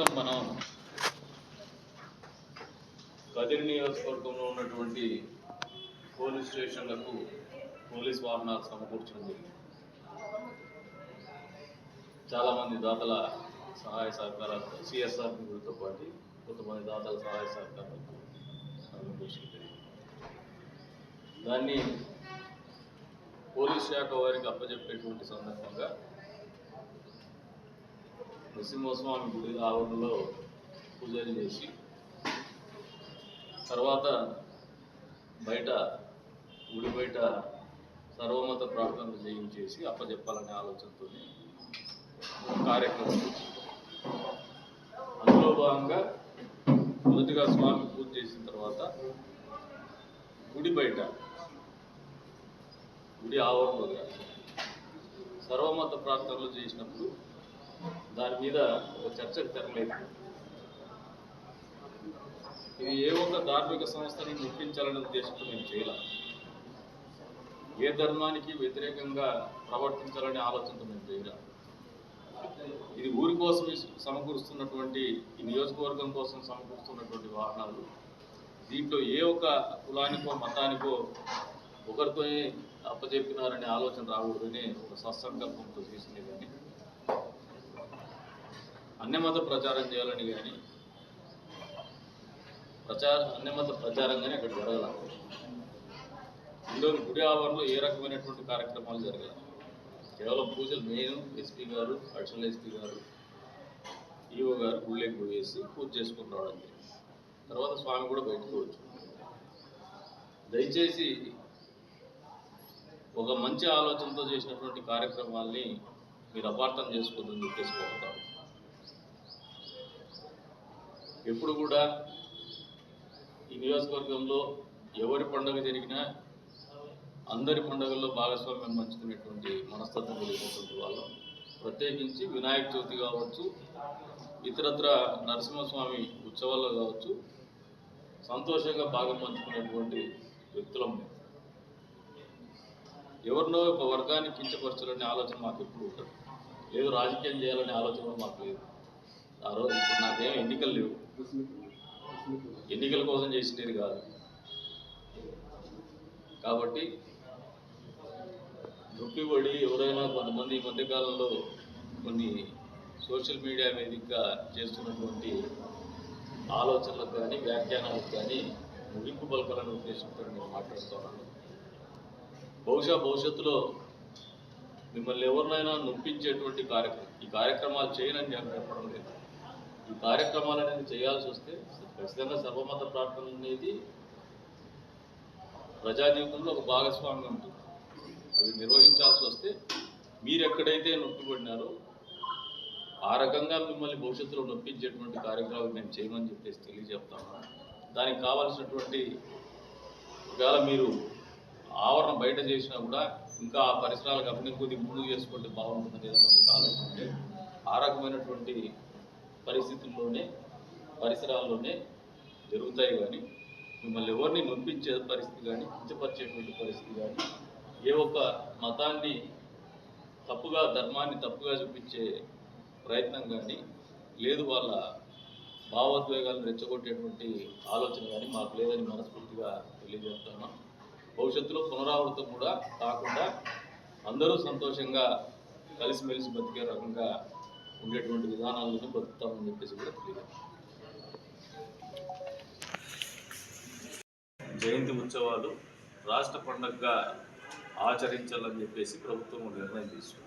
ప్రస్తుతం మనం కదిరి నియోజకవర్గంలో ఉన్నటువంటి పోలీస్ స్టేషన్లకు పోలీస్ వాహనాలు సమకూర్చడం జరిగింది. చాలామంది దాతల సహాయ సహకారాలతో సిఎస్ఆర్ నిధులతో పాటు కొంతమంది దాతల సహాయ సహకారాలతో దాన్ని పోలీస్ శాఖ వారికి అప్పచెప్పేటువంటి సందర్భంగా నరసింహస్వామి గుడి ఆవరణలో పూజలు చేసి తర్వాత బయట గుడి బయట సర్వమత ప్రార్థనలు చేయించేసి అప్పచెప్పాలనే ఆలోచనతో కార్యక్రమం అందులో భాగంగా మొదటిగా స్వామి పూజ చేసిన తర్వాత గుడి బయట గుడి ఆవరణలో సర్వమత ప్రార్థనలు చేసినప్పుడు దాని మీద ఒక చర్చకు తెరలేదు ఇది ఏ ఒక్క ధార్మిక సంస్థని నొప్పించాలనే ఉద్దేశంతో మేము చేయాల. ఏ ధర్మానికి వ్యతిరేకంగా ప్రవర్తించాలనే ఆలోచనతో మేము చేయాల. ఇది ఊరి కోసం సమకూరుస్తున్నటువంటి ఈ నియోజకవర్గం కోసం సమకూరుస్తున్నటువంటి వాహనాలు. దీంట్లో ఏ ఒక్క కులానికో మతానికో ఒకరితోనే అప్పచెప్పినారనే ఆలోచన రాకూడదని ఒక సత్సంకల్పంతో తీసుకునేదాన్ని అన్యమత ప్రచారం చేయాలని కానీ ప్రచార అన్యమత ప్రచారం కానీ అక్కడ జరగల. ఇందులో గుడి ఆవరణలో ఏ రకమైనటువంటి కార్యక్రమాలు జరగల? కేవలం పూజలు నేను ఎస్పీ గారు అడిషనల్ ఎస్పీ గారు ఈఓ గారు గుళ్ళకి పోయేసి పూజ చేసుకుని రావడం తర్వాత స్వామి కూడా బయటకు వచ్చు దయచేసి ఒక మంచి ఆలోచనతో చేసినటువంటి కార్యక్రమాల్ని మీరు అపార్థం చేసుకోవద్దని చెప్పేసి ఎప్పుడు కూడా ఈ నియోజకవర్గంలో ఎవరి పండుగ జరిగినా అందరి పండుగల్లో భాగస్వామ్యం పంచుకునేటువంటి మనస్తత్వం కలిగినటువంటి వాళ్ళం. ప్రత్యేకించి వినాయక చవితి కావచ్చు ఇతరత్ర నరసింహస్వామి ఉత్సవాల్లో కావచ్చు సంతోషంగా భాగం పంచుకునేటువంటి వ్యక్తులం ఎవరినో ఒక వర్గాన్ని కించపరచాలనే ఆలోచన మాకు ఎప్పుడు ఉంటుంది లేదు రాజకీయం చేయాలనే ఆలోచన మాకు లేదు. ఆ రోజు ఇప్పుడు నాకేం ఎన్నికలు లేవు. ఎన్నికల కోసం చేసినది కాదు. కాబట్టి నొప్పిపడి ఎవరైనా కొంతమంది ఈ మధ్యకాలంలో కొన్ని సోషల్ మీడియా వేదికగా చేస్తున్నటువంటి ఆలోచనలకు కానీ వ్యాఖ్యానాలకు కానీ ముగింపు పలకాలనే ఉద్దేశంతో నేను మాట్లాడుతున్నాను. బహుశా భవిష్యత్తులో మిమ్మల్ని ఎవరినైనా నొప్పించేటువంటి కార్యక్రమం ఈ కార్యక్రమాలు చేయనని నేను చెప్పడం లేదు. ఈ కార్యక్రమాలు అనేది చేయాల్సి వస్తే ఖచ్చితంగా సర్వమత ప్రార్థన అనేది ప్రజా జీవితంలో ఒక భాగస్వామ్యం ఉంటుంది. అవి నిర్వహించాల్సి వస్తే మీరు ఎక్కడైతే నొప్పిపడినారో ఆ రకంగా మిమ్మల్ని భవిష్యత్తులో నొప్పించేటువంటి కార్యక్రమాలు మేము చేయమని చెప్పేసి తెలియజెప్తాము? దానికి కావాల్సినటువంటి ఒకవేళ మీరు ఆవరణ బయట చేసినా కూడా ఇంకా ఆ పరిసరాలకు అభివృద్ధి కొద్దిగా చేసుకుంటే బాగుంటుందని ఏదైనా మీకు ఆలోచన ఉంటే ఆ రకమైనటువంటి పరిస్థితుల్లోనే పరిసరాల్లోనే జరుగుతాయి కానీ మిమ్మల్ని ఎవరిని నొప్పించే పరిస్థితి కానీ కించపరిచేటువంటి పరిస్థితి కానీ ఏ ఒక్క మతాన్ని తప్పుగా ధర్మాన్ని తప్పుగా చూపించే ప్రయత్నం కానీ లేదు వాళ్ళ భావోద్వేగాలను రెచ్చగొట్టేటువంటి ఆలోచన కానీ మాకు లేదని మనస్ఫూర్తిగా తెలియజేస్తున్నాం భవిష్యత్తులో పునరావృతం కూడా కాకుండా అందరూ సంతోషంగా కలిసిమెలిసి బతికే రకంగా ఉండేటువంటి విధానాలను బతుకుతామని చెప్పేసి కూడా తెలియదు. జయంతి ఉత్సవాలు రాష్ట్ర పండుగగా ఆచరించాలని చెప్పేసి ప్రభుత్వం నిర్ణయం తీసుకుంది.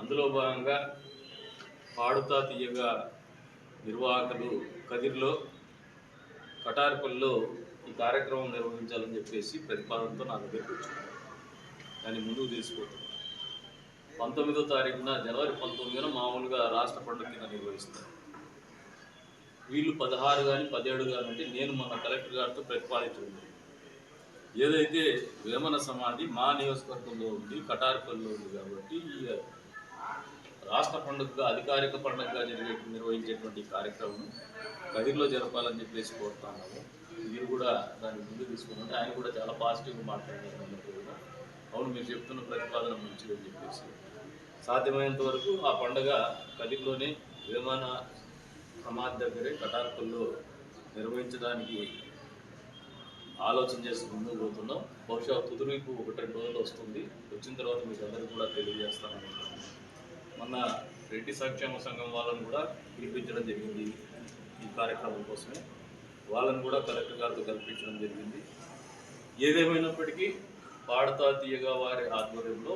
అందులో భాగంగా పాడుతా తీయగా నిర్వాహకులు కదిర్లో కటార్పల్లో ఈ కార్యక్రమం నిర్వహించాలని చెప్పేసి ప్రతిపాదనతో నా దగ్గరికి వచ్చింది దాన్ని ముందుకు తీసుకుపోతున్నాం పంతొమ్మిదో తారీఖున జనవరి పంతొమ్మిదిన మామూలుగా రాష్ట్ర పండుగ కింద నిర్వహిస్తారు. వీళ్ళు పదహారు కానీ పదిహేడు కానీ అంటే నేను మన కలెక్టర్ గారితో ప్రతిపాదించడం ఏదైతే వేమన సమాధి మా నియోజకవర్గంలో ఉంది కటార్పల్లిలో ఉంది కాబట్టి ఈ రాష్ట్ర పండుగగా అధికారిక పండుగగా జరిగే నిర్వహించేటువంటి కార్యక్రమం కదిరిలో జరపాలని చెప్పేసి కోరుతున్నాము. మీరు కూడా దాన్ని ముందు తీసుకున్నట్టు ఆయన కూడా చాలా పాజిటివ్గా మాట్లాడారు అవును మీరు చెప్తున్న ప్రతిపాదన మంచిదని చెప్పేసి. సాధ్యమైనంత వరకు ఆ పండుగ కదిలోనే విమాన సమాధి దగ్గరే కటార్పల్లో నిర్వహించడానికి ఆలోచన చేసి ముందుకు పోతున్నాం. బహుశా తుదిరీపు ఒకటి రెండు రోజులు వస్తుంది. వచ్చిన తర్వాత మీకు అందరికీ కూడా తెలియజేస్తాను మన రెడ్డి సంక్షేమ సంఘం వాళ్ళని కూడా పిలిపించడం జరిగింది ఈ కార్యక్రమం కోసమే. వాళ్ళని కూడా కలెక్టర్ గారితో కల్పించడం జరిగింది. ఏదేమైనప్పటికీ పాడతా తీయగా వారి ఆధ్వర్యంలో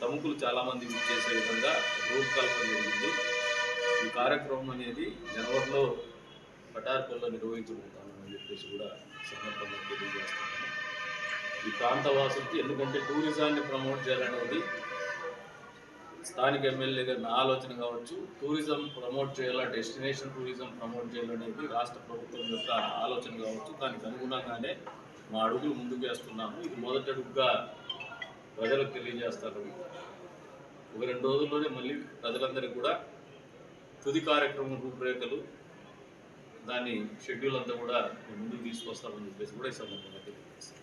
ప్రముఖులు చాలామంది చేసే విధంగా రూపకల్పన జరిగింది. ఈ కార్యక్రమం అనేది జనవరిలో పటార్పల్లో నిర్వహించబోతామని చెప్పేసి కూడా సందర్భంగా తెలియజేస్తున్నాను. ఈ ప్రాంత వాసులకి ఎందుకంటే టూరిజాన్ని ప్రమోట్ చేయాలనేది స్థానిక ఎమ్మెల్యే గారి ఆలోచన కావచ్చు. టూరిజం ప్రమోట్ చేయాలా డెస్టినేషన్ టూరిజం ప్రమోట్ చేయాలనేది రాష్ట్ర ప్రభుత్వం యొక్క ఆలోచన కావచ్చు. దానికి అనుగుణంగానే మా అడుగులు ముందుకు వేస్తున్నాము. ఇది మొదటి అడుగుగా ప్రజలకు తెలియజేస్తారు ఒక రెండు రోజుల్లోనే మళ్ళీ ప్రజలందరికీ కూడా తుది కార్యక్రమం రూపురేఖలు దాని షెడ్యూల్ అంతా కూడా ముందుకు తీసుకొస్తామని చెప్పేసి కూడా ఈ సందర్భంగా తెలియజేస్తాం